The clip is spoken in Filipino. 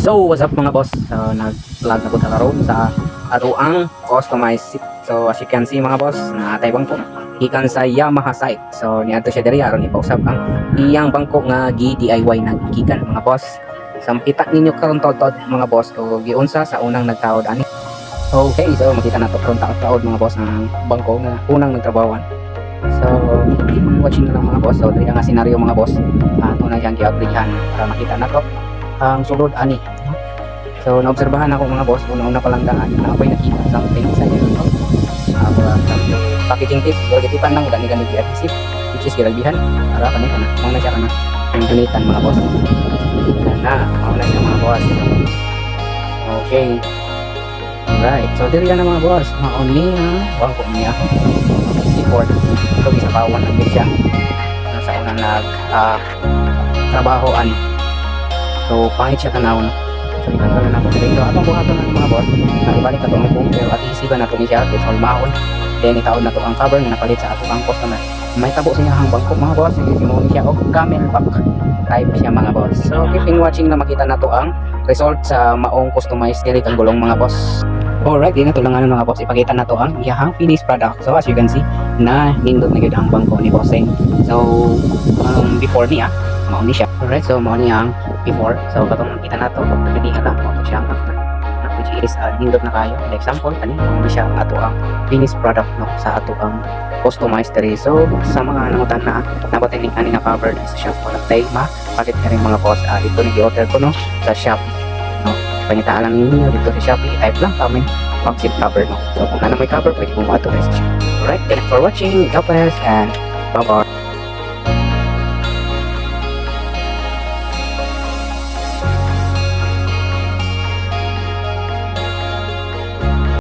So, what's up mga boss? So, nag-vlog na po karon sa ato ang customized seat. So, as you can see mga boss, naatay bangko ikan sa Yamaha site. So, niadto siya diri aron ipausab ang iyang bangko nga gi DIY na gikan mga boss. So, makita ninyo karon tod mga boss o giunsa sa unang nagtaod ani. Okay, so makita na to karon taod mga boss ang bangko nga unang nagtrabawan. So, watching na lang mga boss. So, dili nga senaryo mga boss. Ato na siyang gi-upgradehan para makita na to ang sulod ani. So naobserbahan ako mga boss, una-una pa lang daan na ako'y nakita something sa inyo. Uh, packaging tape, wala kitipan lang gani gani adhesive which is giralbihan para kanina na. Mao na siya kana yung gunitan mga boss. Na, mao na siya mga boss. Okay. Alright, so diri na mga boss, mao ni wang ko niya. Before, ito isa pawan ang siya. Nasa unang nag ah, trabaho ani So, pangit siya tanawon. So, itanggal na natin dito. Atong buhaton ng mga boss. Nakibalik na ito ang. Pero at isiban na ito ni siya. It's all mahon. Then, itaon na ito ang cover na napalit sa ato ang customer. May tabo sa niya ang bangko mga boss. Sige, simuhin siya. O, camelback type siya mga boss. So, keeping watching na makita na to ang result sa maong customized diri kang gulong mga boss. Alright, di na to lang ano mga boss. Ipakita na to ang iyahang finished product. So, as you can see, na nindot na yun ang bangko ni bossing. So, um, before niya, mao ni siya. Alright, so mao ni ang before. So katong kita nato pag nagdinga lang mo siya ang after. Na which is uh, nindot na kayo. For example, kani ni siya ang ato ang finished product no sa ato ang customized diri. So sa mga nangutan na nabatay ni kanina cover sa shop ko tay ma rin mga boss. Uh, dito ni order ko no sa Shopee. No, pangitaan lang ninyo dito sa Shopee. Type lang kami pag-zip cover no. So kung ano may cover, pwede mo ma-authorize siya. Alright, thanks for watching. God bless and bye-bye.